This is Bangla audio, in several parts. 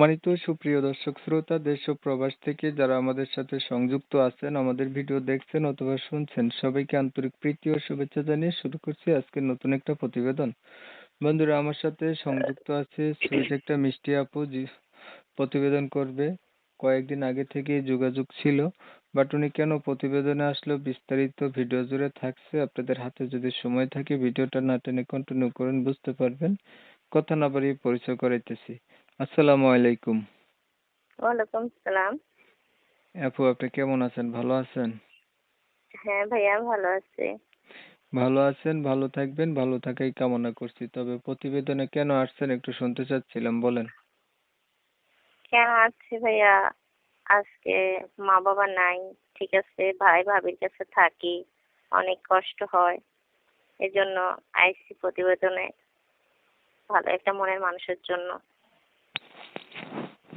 সম্মানিত সুপ্রিয় দর্শক শ্রোতা, দেশ ও প্রবাস থেকে যারা আমাদের সাথে সংযুক্ত আছেন, আমাদের ভিডিও দেখছেন অথবা শুনছেন, সবাইকে আন্তরিক প্রীতি ও শুভেচ্ছা জানিয়ে শুরু করছি আজকের নতুন একটা প্রতিবেদন। বন্ধুরা, আমার সাথে সংযুক্ত আছে সুইট একটা মিষ্টি আপু প্রতিবেদন করবে। কয়েকদিন আগে থেকে যোগাযোগ ছিল, বাট উনি কেন প্রতিবেদনে আসলো বিস্তারিত ভিডিও জুড়ে থাকছে, আপনাদের হাতে যদি সময় থাকে ভিডিওটা না টেনে কন্টিনিউ করেন, বুঝতে পারবেন। কথা না বাড়িয়ে পরিচয় করাইতেছি। আসসালামু আলাইকুম। ওয়ালাইকুম সালাম। আপু আপনি কেমন আছেন? ভালো আছেন? হ্যাঁ ভাইয়া ভালো আছি। ভালো আছেন ভালো থাকবেন ভালো থাকাই কামনা করছি। তবে প্রতিবেদনে কেন আসছেন একটু শুনতে চাচ্ছিলাম বলেন। কেন আছি ভাইয়া? আজকে মা বাবা নাই ঠিক আছে ভাই ভাবির কাছে থাকি অনেক কষ্ট হয়। এজন্য আইসি প্রতিবেদনে ভালো একটা মনের মানুষের জন্য।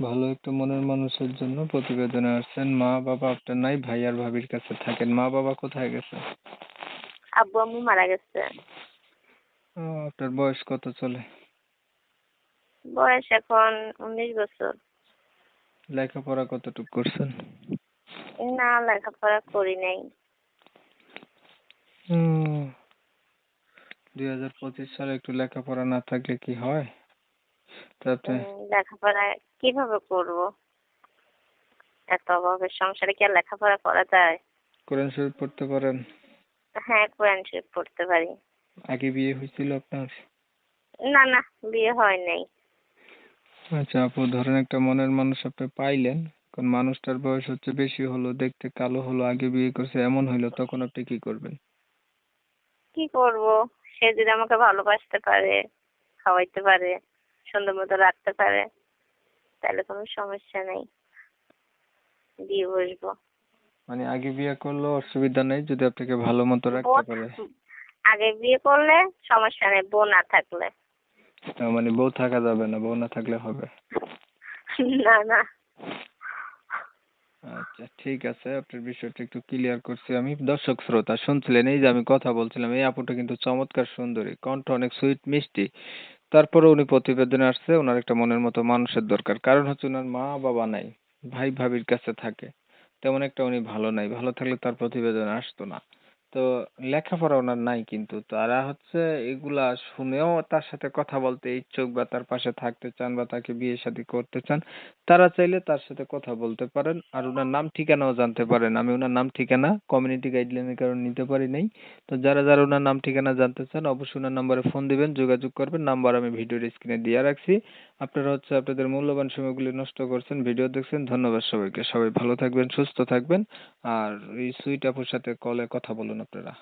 ভালো একটা মনের মানুষের জন্য প্রতিবেদনে আসছেন মা বাবা আপনার নাই ভাই আর ভাবির কাছে থাকেন। মা বাবা কোথায় গেছে? আব্বু আম্মু মারা গেছে। আপনার বয়স কত চলে? বয়স এখন উনিশ বছর। লেখাপড়া কতটুকু করছেন? না লেখাপড়া করি নাই। দুই হাজার পঁচিশ সালে একটু লেখাপড়া না থাকলে কি হয়? তা আপনি উম, লেখাপড়া কীভাবে করব? এত অভাবের সংসারে কি আর লেখাপড়া করা যায়? কোরআন শরীফ পড়তে পারেন? হ্যাঁ কোরআন শরীফ পড়তে পারি। আগে বিয়ে হয়েছিল আপনার? না না বিয়ে হয় নাই। আচ্ছা আপু ধরেন একটা মনের মানুষ আপনি পাইলেন এখন মানুষটার বয়স হচ্ছে বেশি হলো দেখতে কালো হলো আগে বিয়ে করছে এমন হইল তখন আপনি কি করবেন? কি করব? সে যদি আমাকে ভালোবাসতে পারে খাওয়াইতে পারে সুন্দর মতো রাখতে পারে তাহলে কোনো সমস্যা নেই। দিয়ে বসবো। মানে আগে বিয়ে করলেও অসুবিধা নেই যদি আপনাকে ভালো মতো রাখতে পারে। আগে বিয়ে করলে সমস্যা নেই বউ না থাকলে। মানে বউ থাকা যাবে না বউ না থাকলে হবে। না না। আচ্ছা ঠিক আছে আপনার বিষয়টা একটু ক্লিয়ার করছি আমি। দর্শক শ্রোতা শুনছিলেন এই যে আমি কথা বলছিলাম এই আপুটা কিন্তু চমৎকার সুন্দরী কণ্ঠ অনেক সুইট মিষ্টি। তারপরে উনি প্রতিবেদনে আসছে ওনার একটা মনের মতো মানুষের দরকার। কারণ হচ্ছে ওনার মা বাবা নাই, ভাই ভাবির কাছে থাকে। তেমন একটা উনি ভালো নাই, ভালো থাকলে তার প্রতিবেদনে আসতো না। তো লেখাপড়া ওনার নাই কিন্তু। তারা হচ্ছে এগুলা শুনেও তার সাথে কথা বলতে ইচ্ছুক বা তার পাশে থাকতে চান বা তাকে বিয়ে শাদী করতে চান, তারা চাইলে তার সাথে কথা বলতে পারেন। আর ওনার নাম ঠিকানাও জানতে পারেন। আমি ওনার নাম ঠিকানা কমিউনিটি গাইডলাইনের কারণে নিতে পারি নাই। তো যারা যারা ওনার নাম ঠিকানা জানতে চান, অবশ্যই ওনার নাম্বারে ফোন দিবেন, যোগাযোগ করবেন। নাম্বার আমি ভিডিওর স্ক্রিনে দিয়ে রাখছি। আপনারা হচ্ছে আপনাদের মূল্যবান সময়গুলি নষ্ট করছেন, ভিডিও দেখছেন। ধন্যবাদ সবাইকে। সবাই ভালো থাকবেন, সুস্থ থাকবেন। আর এই সুইট আপুর সাথে কলে কথা বলুন। আপনারা